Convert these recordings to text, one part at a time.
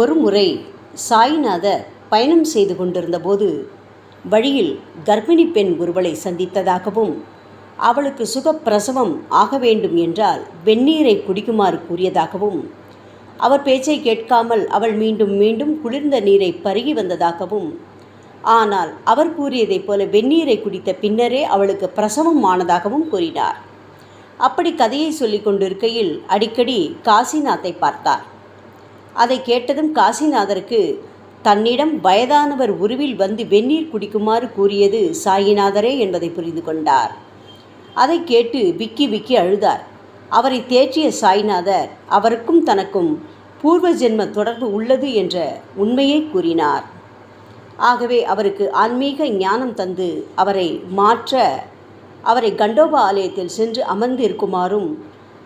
ஒரு முறை சாய்நாதர் பயணம் செய்து கொண்டிருந்தபோது வழியில் கர்ப்பிணி பெண் ஒருவளை சந்தித்ததாகவும் அவளுக்கு சுகப்பிரசவம் ஆக வேண்டும் என்றால் வெந்நீரை குடிக்குமாறு கூறியதாகவும் அவர் பேச்சை கேட்காமல் அவள் மீண்டும் மீண்டும் குளிர்ந்த நீரை பருகி வந்ததாகவும் ஆனால் அவர் கூறியதைப் போல வெந்நீரை குடித்த பின்னரே அவளுக்கு பிரசவம் ஆனதாகவும் கூறினார். அப்படி கதையை சொல்லிக் கொண்டிருக்கையில் அடிக்கடி காசிநாத்தை பார்த்தார். அதை கேட்டதும் காசிநாதருக்கு தன்னிடம் வயதானவர் உருவில் வந்து வெந்நீர் குடிக்குமாறு கூறியது சாயிநாதரே என்பதை புரிந்து கொண்டார். அதை கேட்டு விக்கி விக்கி அழுதார். அவரை தேற்றிய சாய்நாதர் அவருக்கும் தனக்கும் பூர்வ ஜென்ம தொடர்பு உள்ளது என்ற உண்மையை கூறினார். ஆகவே அவருக்கு ஆன்மீக ஞானம் தந்து அவரை மாற்ற அவரை கண்டோபா ஆலயத்தில் சென்று அமர்ந்திருக்குமாறும்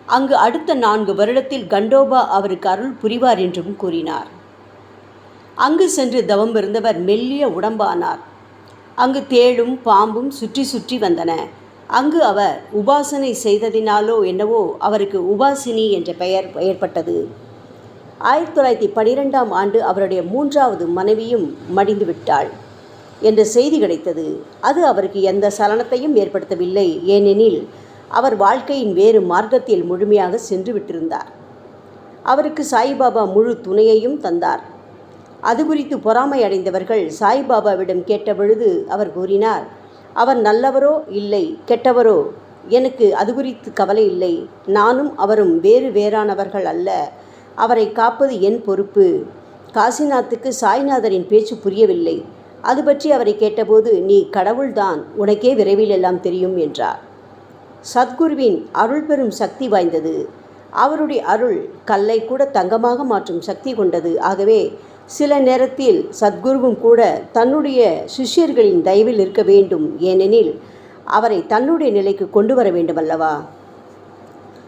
அங்கு அடுத்த நான்கு வருடத்தில் கண்டோபா அவருக்கு அருள் புரிவார் என்றும் கூறினார். அங்கு சென்று தவம் இருந்தவர் மெல்லிய உடம்பானார். அங்கு தேளும் பாம்பும் சுற்றி சுற்றி வந்தன. அங்கு அவர் உபாசனை செய்ததினாலோ என்னவோ அவருக்கு உபாசினி என்ற பெயர் ஏற்பட்டது. ஆயிரத்தி தொள்ளாயிரத்தி பனிரெண்டாம் ஆண்டு அவருடைய மூன்றாவது மனைவியும் மடிந்து விட்டாள் என்ற செய்தி கிடைத்தது. அது அவருக்கு எந்த சலனத்தையும் ஏற்படுத்தவில்லை. ஏனெனில் அவர் வாழ்க்கையின் வேறு மார்க்கத்தில் முழுமையாக சென்று விட்டிருந்தார் அவருக்கு சாய்பாபா முழு துணையையும் தந்தார். அது குறித்து பொறாமை அடைந்தவர்கள் சாய்பாபாவிடம் கேட்டபொழுது அவர் கூறினார் அவர் நல்லவரோ? இல்லை. கெட்டவரோ? எனக்கு அது குறித்து கவலை இல்லை. நானும் அவரும் வேறு வேறானவர்கள் அல்ல. அவரை காப்பது என் பொறுப்பு. காசிநாத்துக்கு சாய்நாதரின் பேச்சு புரியவில்லை. அது பற்றி அவரை கேட்டபோது நீ கடவுள்தான். உனக்கே விரைவில் எல்லாம் தெரியும் என்றார். சத்குருவின் அருள் பெறும் சக்தி வாய்ந்தது. அவருடைய அருள் கல்லை கூட தங்கமாக மாற்றும் சக்தி கொண்டது. ஆகவே சில நேரத்தில் சத்குருவும் கூட தன்னுடைய சிஷ்யர்களின் தயவில் இருக்க வேண்டும். ஏனெனில் அவரை தன்னுடைய நிலைக்கு கொண்டு வர வேண்டும் அல்லவா?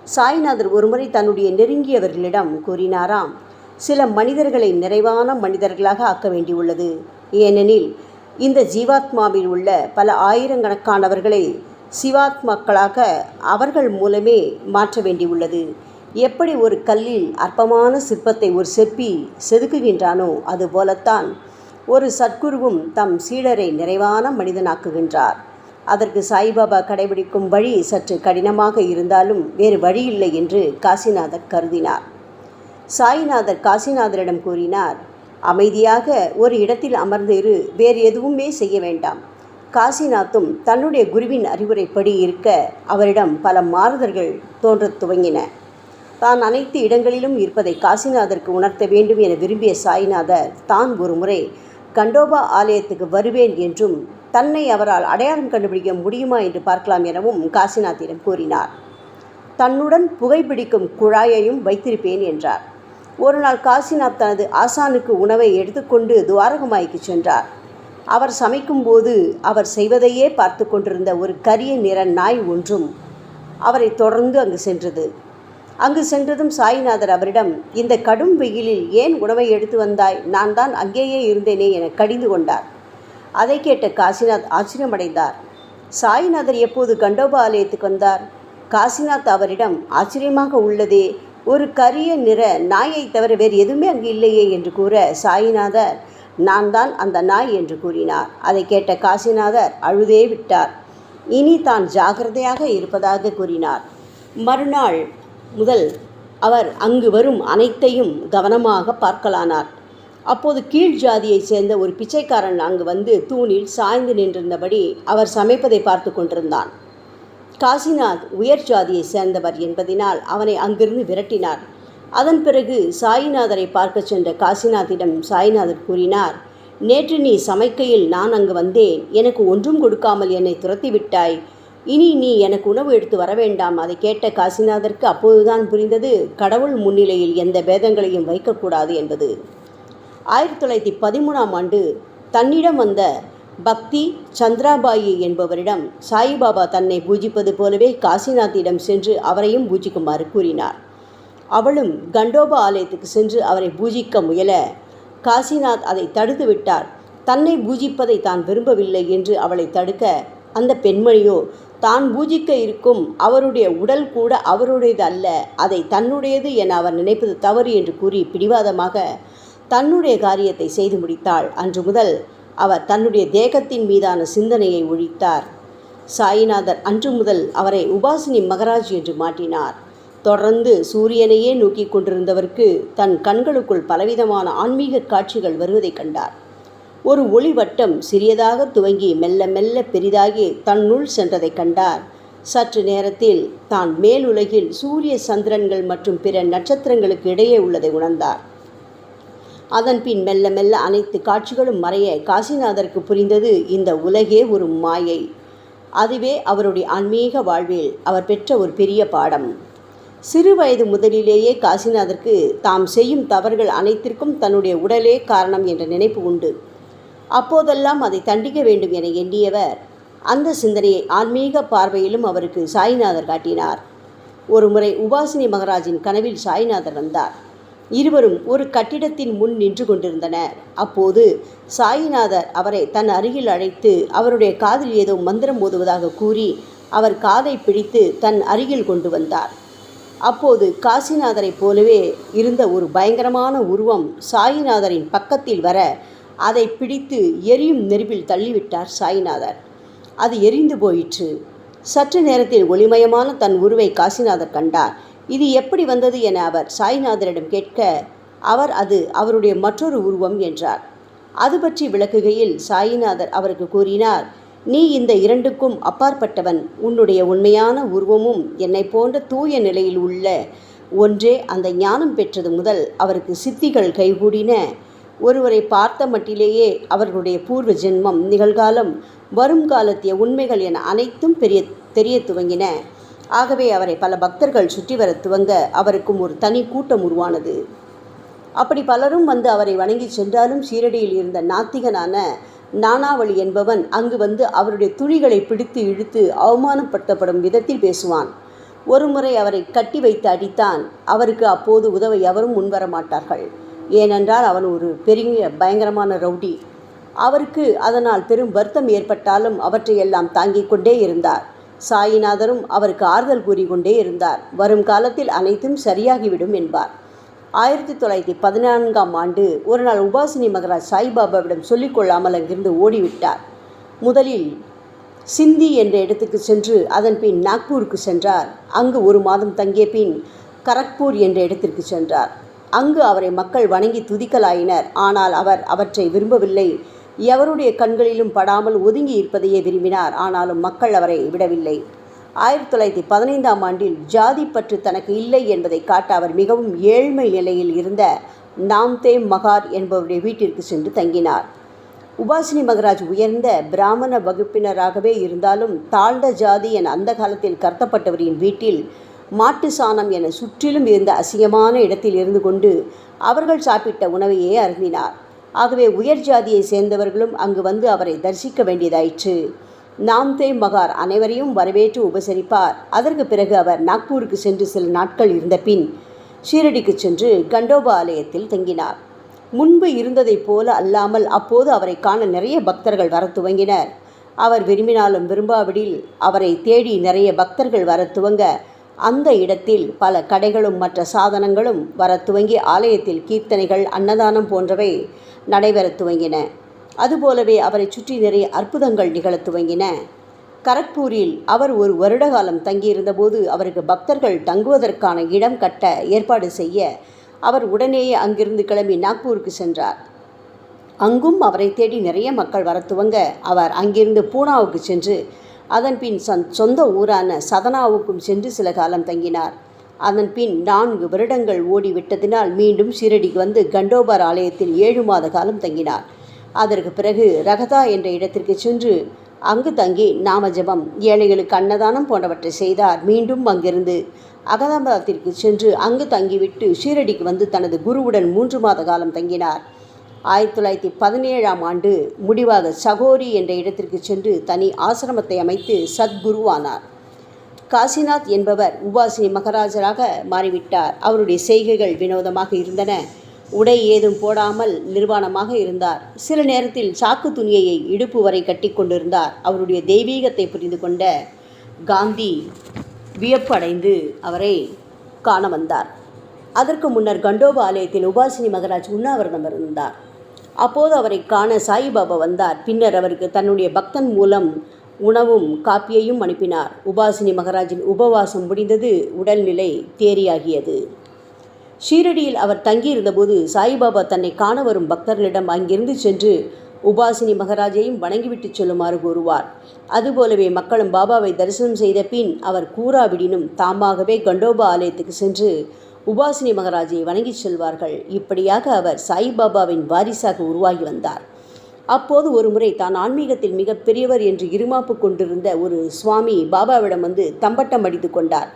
சாய்நாதர் ஒருமுறை தன்னுடைய நெருங்கியவர்களிடம் கூறினாராம் சில மனிதர்களை நிறைவான மனிதர்களாக ஆக்க வேண்டியுள்ளது. ஏனெனில் இந்த ஜீவாத்மாவில் உள்ள பல ஆயிரக்கணக்கானவர்களை சிவாத்மாக்களாக அவர்கள் மூலமே மாற்ற வேண்டியுள்ளது. எப்படி ஒரு கல்லில் அற்பமான சிற்பத்தை ஒரு செப்பி செதுக்குகின்றானோ அதுபோலத்தான் ஒரு சத்குருவும் தம் சீடரை நிறைவான மனிதனாக்குகின்றார். அதற்கு சாய்பாபா கடைபிடிக்கும் வழி சற்று கடினமாக இருந்தாலும் வேறு வழி இல்லை என்று காசிநாதர் கருதினார். சாய்நாதர் காசிநாதரிடம் கூறினார் அமைதியாக ஒரு இடத்தில் அமர்ந்து இரு வேறு எதுவுமே செய்ய வேண்டாம். காசிநாத்தும் தன்னுடைய குருவின் அறிவுரைப்படி இருக்க அவரிடம் பல மாறுதல்கள் தோன்றத் துவங்கின. தான் அனைத்து இடங்களிலும் இருப்பதை காசிநாதருக்கு உணர்த்த வேண்டும் என விரும்பிய சாய்நாதர் தான் ஒரு முறை கண்டோபா ஆலயத்துக்கு வருவேன் என்றும் தன்னை அவரால் அடையாளம் கண்டுபிடிக்க முடியுமா என்று பார்க்கலாம் எனவும் காசிநாத்திடம் கூறினார். தன்னுடன் புகைப்பிடிக்கும் குழாயையும் வைத்திருப்பேன் என்றார். ஒரு நாள் காசிநாத் தனது ஆசானுக்கு உணவை எடுத்துக்கொண்டு துவாரகமாய்க்கு சென்றார். அவர் சமைக்கும்போது அவர் செய்வதையே பார்த்து கொண்டிருந்த ஒரு கரிய நிற நாய் ஒன்றும் அவரை தொடர்ந்து அங்கு சென்றது. அங்கு சென்றதும் சாய்நாதர் அவரிடம் இந்த கடும் வெயிலில் ஏன் உணவை எடுத்து வந்தாய்? நான் தான் அங்கேயே இருந்தேனே என கடிந்து கொண்டார். அதை கேட்ட காசிநாத் ஆச்சரியமடைந்தார். சாய்நாதர் எப்போது கண்டோபா ஆலயத்துக்கு வந்தார்? காசிநாத் அவரிடம் ஆச்சரியமாக உள்ளதே. ஒரு கரிய நிற நாயை தவிர வேறு எதுவுமே அங்கு இல்லையே என்று கூற சாய்நாதர் நான் தான் அந்த நாய் என்று கூறினார். அதை கேட்ட காசிநாதர் அழுதே விட்டார். இனி தான் ஜாகிரதையாக இருப்பதாக கூறினார். மறுநாள் முதல் அவர் அங்கு வரும் அனைத்தையும் கவனமாக பார்க்கலானார். அப்போது கீழ் ஜாதியைச் சேர்ந்த ஒரு பிச்சைக்காரன் அங்கு வந்து தூணில் சாய்ந்து நின்றிருந்தபடி அவர் சமைப்பதை பார்த்து கொண்டிருந்தான். காசிநாத் உயர் ஜாதியை சேர்ந்தவர் என்பதினால் அவனை அங்கிருந்து விரட்டினார். அதன் பிறகு சாயிநாதரை பார்க்கச் சென்ற காசிநாத்திடம் சாய்நாதர் கூறினார் நேற்று நீ சமைக்கையில் நான் அங்கு வந்தேன். எனக்கு ஒன்றும் கொடுக்காமல் என்னை துரத்தி விட்டாய் இனி நீ எனக்கு உணவு எடுத்து வர வேண்டாம் அதை கேட்ட காசிநாதருக்கு அப்போதுதான் புரிந்தது கடவுள் முன்னிலையில் எந்த பேதங்களையும் வைக்கக்கூடாது என்பது. ஆயிரத்தி தொள்ளாயிரத்தி பதிமூணாம் ஆண்டு தன்னிடம் வந்த பக்தி சந்திராபாயி என்பவரிடம் சாயிபாபா தன்னை பூஜிப்பது போலவே காசிநாத்திடம் சென்று அவரையும் பூஜிக்குமாறு கூறினார். அவளும் கண்டோப ஆலயத்துக்கு சென்று அவரை பூஜிக்க முயல. காசிநாத் அதை தடுத்து விட்டார். தன்னை பூஜிப்பதை தான் விரும்பவில்லை என்று அவளை தடுக்க அந்த பெண்மணியோ தான் பூஜிக்க இருக்கும் அவருடைய உடல் கூட அவருடையது அல்ல அதை தன்னுடையது என அவர் நினைப்பது தவறு என்று கூறி பிடிவாதமாக தன்னுடைய காரியத்தை செய்து முடித்தாள் அன்று முதல் அவர் தன்னுடைய தேகத்தின் மீதான சிந்தனையை ஒழித்தார். சாயிநாதர் அன்று முதல் அவரை உபாசினி மகராஜ் என்று மாற்றினார். தொடர்ந்து சூரியனையே நோக்கி கொண்டிருந்தவருக்கு தன் கண்களுக்குள் பலவிதமான ஆன்மீக காட்சிகள் வருவதைக் கண்டார். ஒரு ஒளிவட்டம் சிறியதாக துவங்கி மெல்ல மெல்ல பெரிதாகி தன்னுள் சென்றதைக் கண்டார். சற்று நேரத்தில் தான் மேலுலகில் சூரிய சந்திரன்கள் மற்றும் பிற நட்சத்திரங்களுக்கு இடையே உள்ளதை உணர்ந்தார். அதன் பின் மெல்ல மெல்ல அனைத்து காட்சிகளும் மறைய காசிநாதருக்கு புரிந்தது இந்த உலகே ஒரு மாயை. அதுவே அவருடைய ஆன்மீக வாழ்வில் அவர் பெற்ற ஒரு பெரிய பாடம். சிறு வயது முதலிலேயே காசிநாதருக்கு தாம் செய்யும் தவறுகள் அனைத்திற்கும் தன்னுடைய உடலே காரணம் என்ற நினைப்பு உண்டு. அப்போதெல்லாம் அதை தண்டிக்க வேண்டும் என எண்ணியவர் அந்த சிந்தனையை ஆன்மீக பார்வையிலும் அவருக்கு சாய்நாதர் காட்டினார். ஒருமுறை உபாசினி மகராஜின் கனவில் சாய்நாதர் வந்தார். இருவரும் ஒரு கட்டிடத்தின் முன் நின்று கொண்டிருந்தனர். அப்போது சாயிநாதர் அவரை தன் அருகில் அழைத்து அவருடைய காதில் ஏதோ மந்திரம் ஓதுவதாக கூறி அவர் காதை பிடித்து தன் அருகில் கொண்டு வந்தார். அப்போது காசிநாதரைப் போலவே இருந்த ஒரு பயங்கரமான உருவம் சாயிநாதரின் பக்கத்தில் வர அதை பிடித்து எரியும் நெருப்பில் தள்ளிவிட்டார் சாய்நாதர். அது எரிந்து போயிற்று. சற்று நேரத்தில் ஒளிமயமான தன் உருவை காசிநாதர் கண்டார். இது எப்படி வந்தது என அவர் சாய்நாதரிடம் கேட்க அவர் அது அவருடைய மற்றொரு உருவம் என்றார். அது பற்றி விளக்குகையில் சாயிநாதர் அவருக்கு கூறினார் நீ இந்த இரண்டுக்கும் அப்பாற்பட்டவன். உன்னுடைய உண்மையான உருவமும் என்னை போன்ற தூய நிலையில் உள்ள ஒன்றே அந்த ஞானம் பெற்றது முதல். அவருக்கு சித்திகள் கைகூடின. ஒருவரை பார்த்த மட்டிலேயே அவர்களுடைய பூர்வ ஜென்மம் நிகழ்காலம் வரும் காலத்திய உண்மைகள் என அனைத்தும் பெரிய தெரிய துவங்கின. ஆகவே அவரை பல பக்தர்கள் சுற்றி வர துவங்க அவருக்கும் ஒரு தனி கூட்டம் உருவானது. அப்படி பலரும் வந்து அவரை வணங்கி சென்றாலும் சீரடியில் இருந்த நாத்திகனான நானாவளி என்பவன் அங்கு வந்து அவருடைய துணிகளை பிடித்து இழுத்து அவமானப்படுத்தப்படும் விதத்தில் பேசுவான். ஒருமுறை அவரை கட்டி வைத்து அடித்தான். அவருக்கு அப்போது உதவ எவரும் முன்வர மாட்டார்கள் ஏனென்றால் அவன் ஒரு பெரிய பயங்கரமான ரவுடி. அவருக்கு அதனால் பெரும் வருத்தம் ஏற்பட்டாலும் அவற்றையெல்லாம் தாங்கிக் கொண்டே இருந்தார். சாயிநாதரும் அவருக்கு ஆறுதல் கூறிக்கொண்டே இருந்தார். வரும் காலத்தில் அனைத்தும் சரியாகிவிடும் என்பார். ஆயிரத்தி தொள்ளாயிரத்தி பதினான்காம் ஆண்டு ஒரு நாள் உபாசினி மகராஜ் சாய்பாபாவிடம் சொல்லிக்கொள்ளாமல் அங்கிருந்து ஓடிவிட்டார். முதலில் சிந்தி என்ற இடத்துக்கு சென்று அதன் பின் நாக்பூருக்கு சென்றார். அங்கு ஒரு மாதம் தங்கிய பின் கரக்பூர் என்ற இடத்திற்கு சென்றார். அங்கு அவரை மக்கள் வணங்கி துதிக்கலாயினர். ஆனால் அவர் அவற்றை விரும்பவில்லை. எவருடைய கண்களிலும் படாமல் ஒதுங்கி இருப்பதையே விரும்பினார். ஆனாலும் மக்கள் அவரை விடவில்லை. ஆயிரத்தி தொள்ளாயிரத்தி பதினைந்தாம் ஆண்டில் ஜாதி பற்று தனக்கு இல்லை என்பதை காட்ட அவர் மிகவும் ஏழ்மை நிலையில் இருந்த நாம்தே மகார் என்பவருடைய வீட்டிற்கு சென்று தங்கினார். உபாசினி மகராஜ் உயர்ந்த பிராமண வகுப்பினராகவே இருந்தாலும் தாழ்ந்த ஜாதி என அந்த காலத்தில் கருத்தப்பட்டவரின் வீட்டில் மாட்டு சாணம் என சுற்றிலும் இருந்த அசிங்கமான இடத்தில் இருந்து கொண்டு அவர்கள் சாப்பிட்ட உணவையே அருந்தினார். ஆகவே உயர் ஜாதியை சேர்ந்தவர்களும் அங்கு வந்து அவரை தரிசிக்க வேண்டியதாயிற்று. நாம்தே மகார் அனைவரையும் வரவேற்று உபசரிப்பார். அதற்கு பிறகு அவர் நாக்பூருக்கு சென்று சில நாட்கள் இருந்த பின் ஷீரடிக்கு சென்று கண்டோபா ஆலயத்தில் தங்கினார். முன்பு இருந்ததைப் போல அல்லாமல் அப்போது அவரை காண நிறைய பக்தர்கள் வர துவங்கினர். அவர் விரும்பினாலும் விரும்பாவிடில் அவரை தேடி நிறைய பக்தர்கள் வர துவங்க அந்த இடத்தில் பல கடைகளும் மற்ற சாதனங்களும் வர துவங்கி ஆலயத்தில் கீர்த்தனைகள் அன்னதானம் போன்றவை நடைபெற துவங்கின. அதுபோலவே அவரை சுற்றி நிறைய அற்புதங்கள் நிகழத் துவங்கின. கரக்பூரில் அவர் ஒரு வருடகாலம் தங்கியிருந்தபோது அவருக்கு பக்தர்கள் தங்குவதற்கான இடம் கட்ட ஏற்பாடு செய்ய அவர் உடனேயே அங்கிருந்து கிளம்பி நாக்பூருக்கு சென்றார். அங்கும் அவரை தேடி நிறைய மக்கள் வர துவங்க அவர் அங்கிருந்து பூனாவுக்கு சென்று அதன் பின் சொந்த ஊரான சதனாவுக்கும் சென்று சில காலம் தங்கினார். அதன் பின் நான்கு வருடங்கள் ஓடிவிட்டதினால் மீண்டும் ஷீரடிக்கு வந்து கண்டோபார் ஆலயத்தில் ஏழு மாத காலம் தங்கினார். அதற்கு பிறகு ரகதா என்ற இடத்திற்கு சென்று அங்கு தங்கி நாமஜபம் ஏழைகளுக்கு அன்னதானம் போன்றவற்றை செய்தார். மீண்டும் அங்கிருந்து அகதாபாத்திற்கு சென்று அங்கு தங்கிவிட்டு ஷீரடிக்கு வந்து தனது குருவுடன் மூன்று மாத காலம் தங்கினார். ஆயிரத்தி தொள்ளாயிரத்தி பதினேழாம் ஆண்டு முடிவாக சகோரி என்ற இடத்திற்கு சென்று தனி ஆசிரமத்தை அமைத்து சத்குருவானார். காசிநாத் என்பவர் உபாசினி மகராஜராக மாறிவிட்டார். அவருடைய செய்கைகள் வினோதமாக இருந்தன. உடை ஏதும் போடாமல் நிர்வாணமாக இருந்தார். சில நேரத்தில் சாக்கு துணியை இடுப்பு வரை கட்டி கொண்டிருந்தார். அவருடைய தெய்வீகத்தை புரிந்து கொண்ட காந்தி வியப்படைந்து அவரை காண வந்தார். அதற்கு முன்னர் கண்டோபா ஆலயத்தில் உபாசினி மகராஜ் உண்ணாவிரதம் இருந்தார். அப்போது அவரை காண சாயிபாபா வந்தார். பின்னர் அவருக்கு தன்னுடைய பக்தன் மூலம் உணவும் காப்பியையும் அனுப்பினார். உபாசினி மகராஜின் உபவாசம் முடிந்தது உடல்நிலை தேரியாகியது ஷீரடியில் அவர் தங்கியிருந்தபோது சாய்பாபா தன்னை காண வரும் பக்தர்களிடம் அங்கிருந்து சென்று உபாசினி மகராஜையும் வணங்கிவிட்டு சொல்லுமாறு கூறுவார். அதுபோலவே மக்களும் பாபாவை தரிசனம் செய்த பின் அவர் கூறாவிடினும் தாமாகவே கண்டோபா ஆலயத்துக்கு சென்று உபாசினி மகராஜை வணங்கி செல்வார்கள். இப்படியாக அவர் சாய்பாபாவின் வாரிசாக உருவாகி வந்தார். அப்போது ஒருமுறை தான் ஆன்மீகத்தில் மிக பெரியவர் என்று இருமாப்பு கொண்டிருந்த ஒரு சுவாமி பாபாவிடம் வந்து தம்பட்டம் அடித்து கொண்டார்.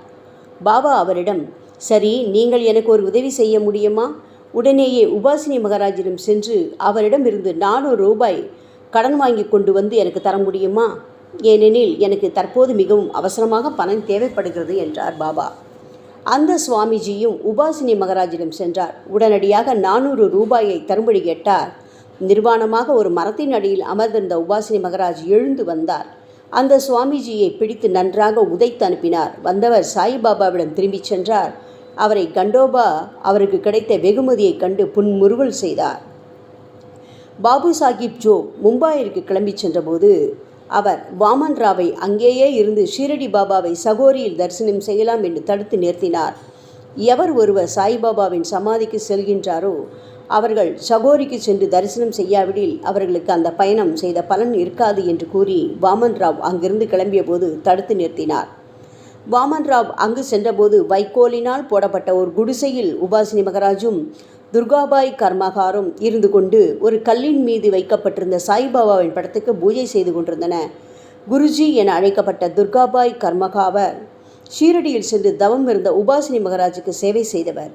பாபா அவரிடம் சரி நீங்கள் எனக்கு ஒரு உதவி செய்ய முடியுமா? உடனேயே உபாசினி மகாராஜிடம் சென்று அவரிடம் இருந்து நானூறு ரூபாய் கடன் வாங்கி கொண்டு வந்து எனக்கு தர முடியுமா? ஏனெனில் எனக்கு தற்போது மிகவும் அவசரமாக பணம் தேவைப்படுகிறது என்றார் பாபா. அந்த சுவாமிஜியும் உபாசினி மகாராஜிடம் சென்றார். உடனடியாக நானூறு ரூபாயை தரும்படி கேட்டார். நிர்வாணமாக ஒரு மரத்தின் அடியில் அமர்ந்திருந்த உபாசினி மகராஜ் எழுந்து வந்தார். அந்த சுவாமிஜியை பிடித்து நன்றாக உதைத்து அனுப்பினார். வந்தவர் சாய்பாபாவிடம் திரும்பிச் சென்றார். அவரை கண்டோபா அவருக்கு கிடைத்த வெகுமதியைக் கண்டு புன்முறுவல் செய்தார். பாபு சாஹிப் ஜோ மும்பாயிற்கு கிளம்பிச் சென்றபோது அவர் வாமன் ராவை அங்கேயே இருந்து ஷீரடி பாபாவை சகோரியில் தரிசனம் செய்யலாம் என்று தடுத்து நிறுத்தினார். எவர் ஒருவர் சாய்பாபாவின் சமாதிக்கு செல்கின்றாரோ அவர்கள் சகோரிக்கு சென்று தரிசனம் செய்யாவிடில் அவர்களுக்கு அந்த பயணம் செய்த பலன் இருக்காது என்று கூறி வாமன் ராவ் அங்கிருந்து கிளம்பிய போது தடுத்து நிறுத்தினார். வாமன் ராவ் அங்கு சென்றபோது வைக்கோலினால் போடப்பட்ட ஒரு குடிசையில் உபாசினி மகராஜும் துர்காபாய் கர்மகாரும் இருந்து கொண்டு ஒரு கல்லின் மீது வைக்கப்பட்டிருந்த சாய்பாபாவின் படத்துக்கு பூஜை செய்து கொண்டிருந்தன. குருஜி என அழைக்கப்பட்ட துர்காபாய் கர்மகாவர் ஷீரடியில் சென்று தவம் இருந்த உபாசினி மகராஜுக்கு சேவை செய்தவர்.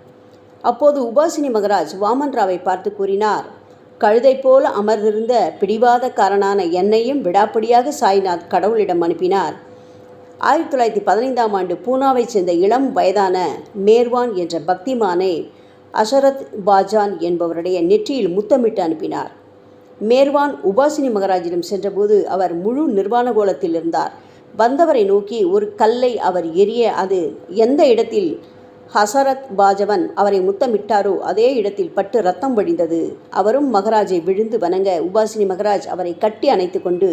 அப்போது உபாசினி மகராஜ் வாமன் ராவை பார்த்து கூறினார் கழுதை போல அமர்ந்திருந்த பிடிவாதக்காரனான என்னையும் விடாப்பிடியாக சாய்நாத் கடவுளிடம் அனுப்பினார். ஆயிரத்தி தொள்ளாயிரத்தி பதினைந்தாம் ஆண்டு பூனாவைச் சேர்ந்த இளம் வயதான மேர்வான் என்ற பக்திமானை அஷரத் பாஜான் என்பவருடைய நெற்றியில் முத்தமிட்டு அனுப்பினார். மேர்வான் உபாசினி மகராஜிடம் சென்றபோது அவர் முழு நிர்வாண கோலத்தில் இருந்தார். வந்தவரை நோக்கி ஒரு கல்லை அவர் எரிய அது எந்த இடத்தில் ஹசரத் பாஜவன் அவரை முத்தமிட்டாரோ அதே இடத்தில் பட்டு ரத்தம் வடிந்தது அவரும் மகராஜை விழுந்து வணங்க உபாசினி மகராஜ் அவரை கட்டி அணைத்து கொண்டு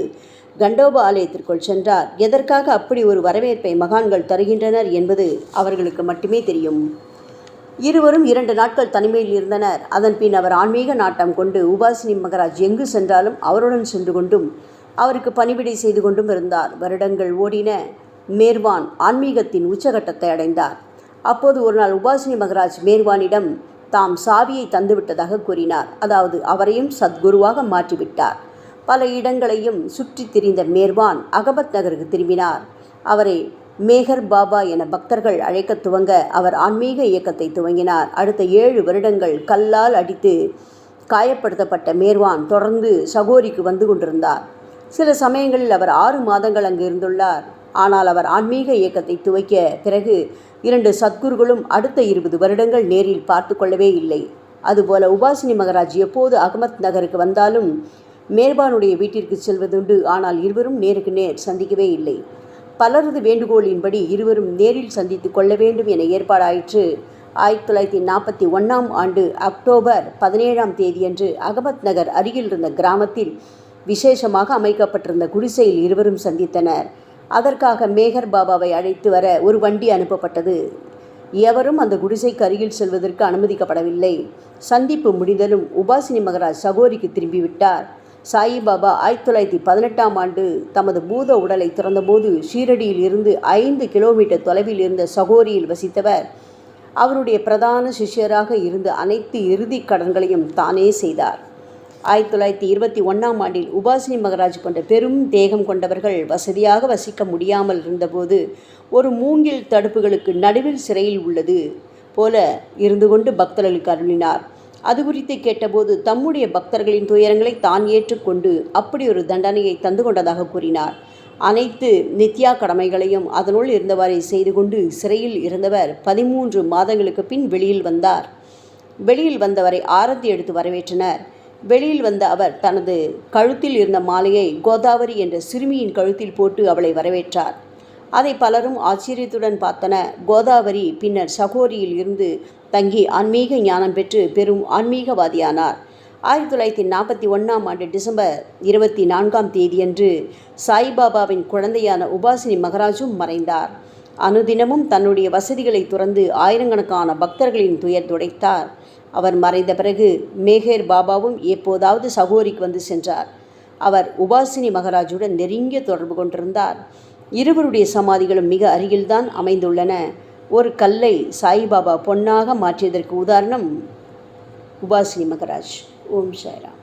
கண்டோப ஆலயத்திற்குள் சென்றார். எதற்காக அப்படி ஒரு வரவேற்பை மகான்கள் தருகின்றனர் என்பது அவர்களுக்கு மட்டுமே தெரியும். இருவரும் இரண்டு நாட்கள் தனிமையில் இருந்தனர். அதன் பின் அவர் ஆன்மீக நாட்டம் கொண்டு உபாசினி மகராஜ் எங்கு சென்றாலும் அவருடன் சென்று கொண்டும் அவருக்கு பணிவிடை செய்து கொண்டும் இருந்தார். வருடங்கள் ஓடின. மேர்வான் ஆன்மீகத்தின் உச்சகட்டத்தை அடைந்தார். அப்போது ஒரு நாள் உபாசினி மகராஜ் மேர்வானிடம் தாம் சாவியை தந்துவிட்டதாக கூறினார். அதாவது அவரையும் சத்குருவாக மாற்றிவிட்டார். பல இடங்களையும் சுற்றித் திரிந்த மேர்வான் அகமத் நகருக்கு திரும்பினார். அவரை மேகர் பாபா என பக்தர்கள் அழைக்க துவங்க அவர் ஆன்மீக இயக்கத்தை துவங்கினார். அடுத்த ஏழு வருடங்கள் கல்லால் அடித்து காயப்படுத்தப்பட்ட மேர்வான் தொடர்ந்து சகோரிக்கு வந்து கொண்டிருந்தார். சில சமயங்களில் அவர் ஆறு மாதங்கள் அங்கு இருந்துள்ளார். ஆனால் அவர் ஆன்மீக இயக்கத்தை துவக்கிய பிறகு இரண்டு சத்குருகளும் அடுத்த இருபது வருடங்கள் நேரில் பார்த்து கொள்ளவே இல்லை. அதுபோல உபாசினி மகராஜ் எப்போது அகமத் நகருக்கு வந்தாலும் மேர்பானுடைய வீட்டிற்கு செல்வதுண்டு. ஆனால் இருவரும் நேருக்கு நேர் சந்திக்கவே இல்லை. பலரது வேண்டுகோளின்படி இருவரும் நேரில் சந்தித்து கொள்ள வேண்டும் என ஏற்பாடாயிற்று. ஆயிரத்தி தொள்ளாயிரத்தி நாற்பத்தி ஒன்றாம் ஆண்டு அக்டோபர் பதினேழாம் தேதியன்று அகமத் நகர் அருகில் இருந்த கிராமத்தில் விசேஷமாக அமைக்கப்பட்டிருந்த குடிசையில் இருவரும் சந்தித்தனர். அதற்காக மேகர் பாபாவை அழைத்து வர ஒரு வண்டி அனுப்பப்பட்டது. எவரும் அந்த குடிசைக்கு அருகில் செல்வதற்கு அனுமதிக்கப்படவில்லை. சந்திப்பு முடிந்ததும் உபாசினி மகராஜ் சகோரிக்கு திரும்பிவிட்டார். சாயிபாபா ஆயிரத்தி தொள்ளாயிரத்தி பதினெட்டாம் ஆண்டு தமது பூத உடலை திறந்தபோது ஷீரடியில் இருந்து ஐந்து கிலோமீட்டர் தொலைவில் இருந்த சகோரியில் வசித்தவர். அவருடைய பிரதான சிஷ்யராக இருந்த அனைத்து இறுதி கடன்களையும் தானே செய்தார். ஆயிரத்தி தொள்ளாயிரத்தி இருபத்தி ஒன்றாம் ஆண்டில் உபாசினி மகராஜ் போன்ற பெரும் தேகம் கொண்டவர்கள் வசதியாக வசிக்க முடியாமல் இருந்தபோது ஒரு மூங்கில் தடுப்புகளுக்கு நடுவில் சிறையில் உள்ளது போல இருந்து கொண்டு பக்தர்களுக்கு அருளினார். அது குறித்து கேட்டபோது தம்முடைய பக்தர்களின் துயரங்களை தான் ஏற்றுக்கொண்டு அப்படி ஒரு தண்டனையை தந்து கொண்டதாக கூறினார். அனைத்து நித்யா கடமைகளையும் அதனுள் இருந்தவாறே செய்து கொண்டு சிறையில் இருந்தவர் பதிமூன்று மாதங்களுக்கு பின் வெளியில் வந்தார். வெளியில் வந்தவரை ஆரத்தி எடுத்து வரவேற்றனர். வெளியில் வந்த அவர் தனது கழுத்தில் இருந்த மாலையை கோதாவரி என்ற சிறுமியின் கழுத்தில் போட்டு அவளை வரவேற்றார். அதை பலரும் ஆச்சரியத்துடன் பார்த்தன. கோதாவரி பின்னர் சகோரியில் இருந்து தங்கி ஆன்மீக ஞானம் பெற்று பெரும் ஆன்மீகவாதியானார். ஆயிரத்தி தொள்ளாயிரத்தி நாற்பத்தி ஒன்றாம் ஆண்டு டிசம்பர் இருபத்தி நான்காம் தேதியன்று சாய்பாபாவின் குழந்தையான உபாசினி மகராஜும் மறைந்தார். அனுதினமும் தன்னுடைய வசதிகளை துறந்து ஆயிரக்கணக்கான பக்தர்களின் துயர் துடைத்தார். அவர் மறைந்த பிறகு மேகேர் பாபாவும் எப்போதாவது சகோரிக்கு வந்து சென்றார். அவர் உபாசினி மகராஜுடன் நெருங்கிய தொடர்பு கொண்டிருந்தார். இருவருடைய சமாதிகளும் மிக அருகில்தான் அமைந்துள்ளன. ஒரு கல்லை சாய்பாபா பொன்னாக மாற்றியதற்கு உதாரணம் உபாசினி மகராஜ் ஓம் சாய்ராம்.